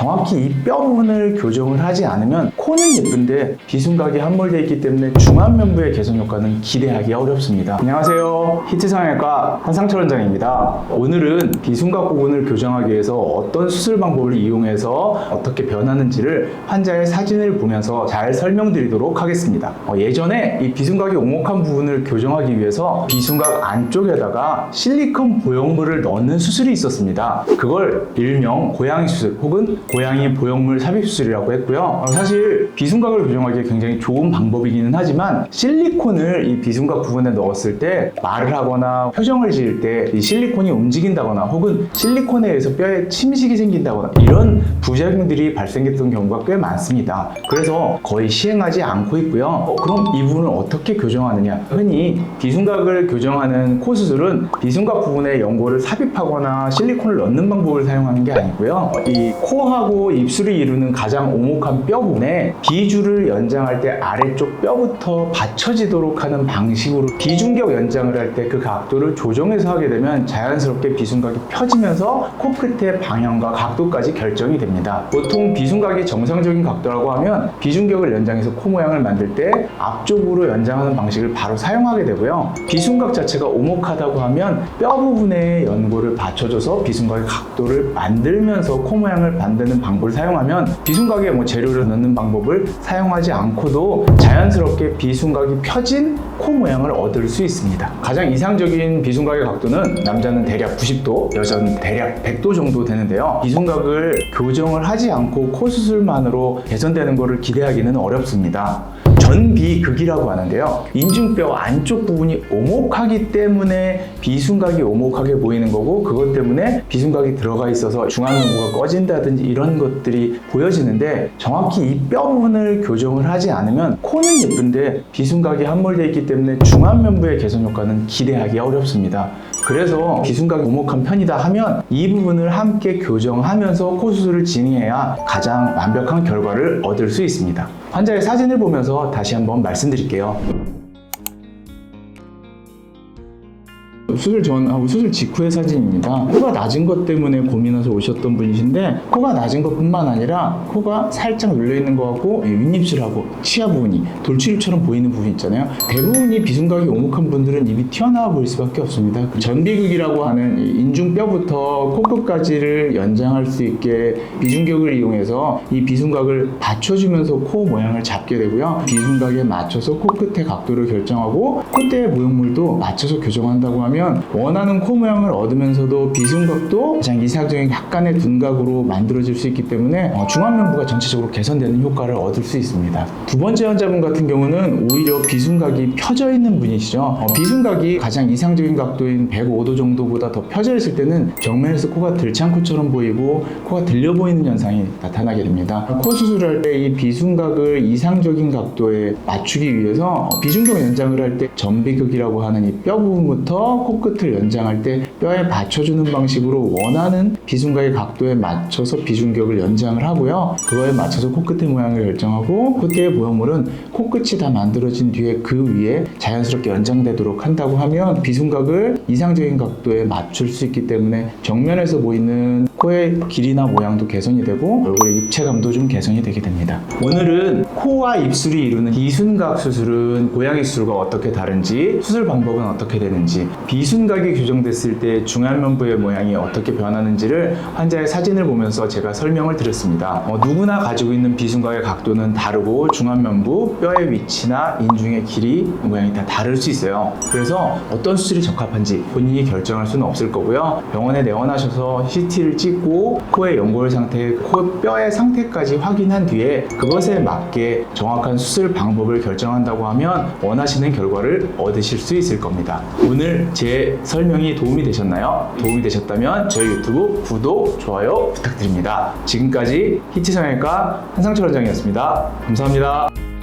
정확히 이뼈 부분을 교정을 하지 않으면 코는 예쁜데 비순각이 함몰되어 있기 때문에 중안면부의 개선 효과는 기대하기 어렵습니다. 안녕하세요. 히트성형외과 한상철 원장입니다. 오늘은 비순각 부분을 교정하기 위해서 어떤 수술 방법을 이용해서 어떻게 변하는지를 환자의 사진을 보면서 잘 설명드리도록 하겠습니다. 어, 예전에 이 비순각이 오목한 부분을 교정하기 위해서 비순각 안쪽에다가 실리콘 보형물을 넣는 수술이 있었습니다. 그걸 일명 고양이 수술 혹은 고양이 보형물 삽입 수술이라고 했고요. 어, 사실 비순각을 교정하기 굉장히 좋은 방법이기는 하지만 실리콘을 이 비순각 부분에 넣었을 때 말을 하거나 표정을 지을 때 이 실리콘이 움직인다거나 혹은 실리콘에 의해서 뼈에 침식이 생긴다거나 이런 부작용들이 발생했던 경우가 꽤 많습니다. 그래서 거의 시행하지 않고 있고요. 어, 그럼 이 부분을 어떻게 교정하느냐? 흔히 비순각을 교정하는 코 수술은 비순각 부분에 연고를 삽입하거나 실리콘을 넣는 방법을 사용하는 게 아니고요. 어, 이 코하 고 입술이 이루는 가장 오목한 뼈 부분에 비주를 연장할 때 아래쪽 뼈부터 받쳐지도록 하는 방식으로 비중격 연장을 할 때 그 각도를 조정해서 하게 되면 자연스럽게 비순각이 펴지면서 코끝의 방향과 각도까지 결정이 됩니다. 보통 비순각이 정상적인 각도라고 하면 비중격을 연장해서 코 모양을 만들 때 앞쪽으로 연장하는 방식을 바로 사용하게 되고요. 비순각 자체가 오목하다고 하면 뼈 부분에 연고를 받쳐줘서 비순각의 각도를 만들면서 코 모양을 만드는 방법을 사용하면 비순각에 뭐 재료를 넣는 방법을 사용하지 않고도 자연스럽게 비순각이 펴진 코 모양을 얻을 수 있습니다. 가장 이상적인 비순각의 각도는 남자는 대략 90도, 여자는 대략 100도 정도 되는데요. 비순각을 교정을 하지 않고 코 수술만으로 개선되는 것을 기대하기는 어렵습니다. 전비극이라고 하는데요. 인중뼈 안쪽 부분이 오목하기 때문에 비순각이 오목하게 보이는 거고 그것 때문에 비순각이 들어가 있어서 중앙면부가 꺼진다든지 이런 것들이 보여지는데 정확히 이 뼈 부분을 교정을 하지 않으면 코는 예쁜데 비순각이 함몰되어 있기 때문에 중안면부의 개선 효과는 기대하기 어렵습니다. 그래서 비순각이 오목한 편이다 하면 이 부분을 함께 교정하면서 코 수술을 진행해야 가장 완벽한 결과를 얻을 수 있습니다. 환자의 사진을 보면서 다시 한번 말씀드릴게요. 수술 전하고 수술 직후의 사진입니다. 코가 낮은 것 때문에 고민해서 오셨던 분이신데 코가 낮은 것뿐만 아니라 코가 살짝 눌려 있는 것 같고 이 윗입술하고 치아 부분이 돌출입처럼 보이는 부분 있잖아요. 대부분이 비순각이 오목한 분들은 입이 튀어나와 보일 수밖에 없습니다. 전비극이라고 하는 이 인중뼈부터 코끝까지를 연장할 수 있게 비중격을 이용해서 이 비순각을 받쳐주면서 코 모양을 잡게 되고요. 비순각에 맞춰서 코끝의 각도를 결정하고 콧대의 모형물도 맞춰서 교정한다고 하면 원하는 코 모양을 얻으면서도 비순각도 가장 이상적인 약간의 둔각으로 만들어질 수 있기 때문에 어, 중안면부가 전체적으로 개선되는 효과를 얻을 수 있습니다. 두 번째 환자분 같은 경우는 오히려 비순각이 펴져 있는 분이시죠. 어, 비순각이 가장 이상적인 각도인 105도 정도보다 더 펴져 있을 때는 정면에서 코가 들창코처럼 보이고 코가 들려 보이는 현상이 나타나게 됩니다. 코 수술할 때 이 비순각을 이상적인 각도에 맞추기 위해서 어, 비중격 연장을 할 때 전비극이라고 하는 이 뼈 부분부터 코 끝을 연장할 때 뼈에 받쳐주는 방식으로 원하는 비순각의 각도에 맞춰서 비중격을 연장을 하고요. 그거에 맞춰서 코끝의 모양을 결정하고 콧대의 모형물은 코끝이 다 만들어진 뒤에 그 위에 자연스럽게 연장되도록 한다고 하면 비순각을 이상적인 각도에 맞출 수 있기 때문에 정면에서 보이는 코의 길이나 모양도 개선이 되고 얼굴의 입체감도 좀 개선이 되게 됩니다. 오늘은 코와 입술이 이루는 비순각 수술은 고양이 수술과 어떻게 다른지 수술 방법은 어떻게 되는지 비순각이 교정됐을 때 중안면부의 모양이 어떻게 변하는지를 환자의 사진을 보면서 제가 설명을 드렸습니다. 어, 누구나 가지고 있는 비순각의 각도는 다르고 중안면부, 뼈의 위치나 인중의 길이, 모양이 다 다를 수 있어요. 그래서 어떤 수술이 적합한지 본인이 결정할 수는 없을 거고요. 병원에 내원하셔서 CT를 찍고 코의 연골 상태, 코 뼈의 상태까지 확인한 뒤에 그것에 맞게 정확한 수술 방법을 결정한다고 하면 원하시는 결과를 얻으실 수 있을 겁니다. 오늘 제 설명이 도움이 되셨나요? 도움이 되셨다면 저희 유튜브 구독, 좋아요 부탁드립니다. 지금까지 히트성형외과 한상철 원장이었습니다. 감사합니다.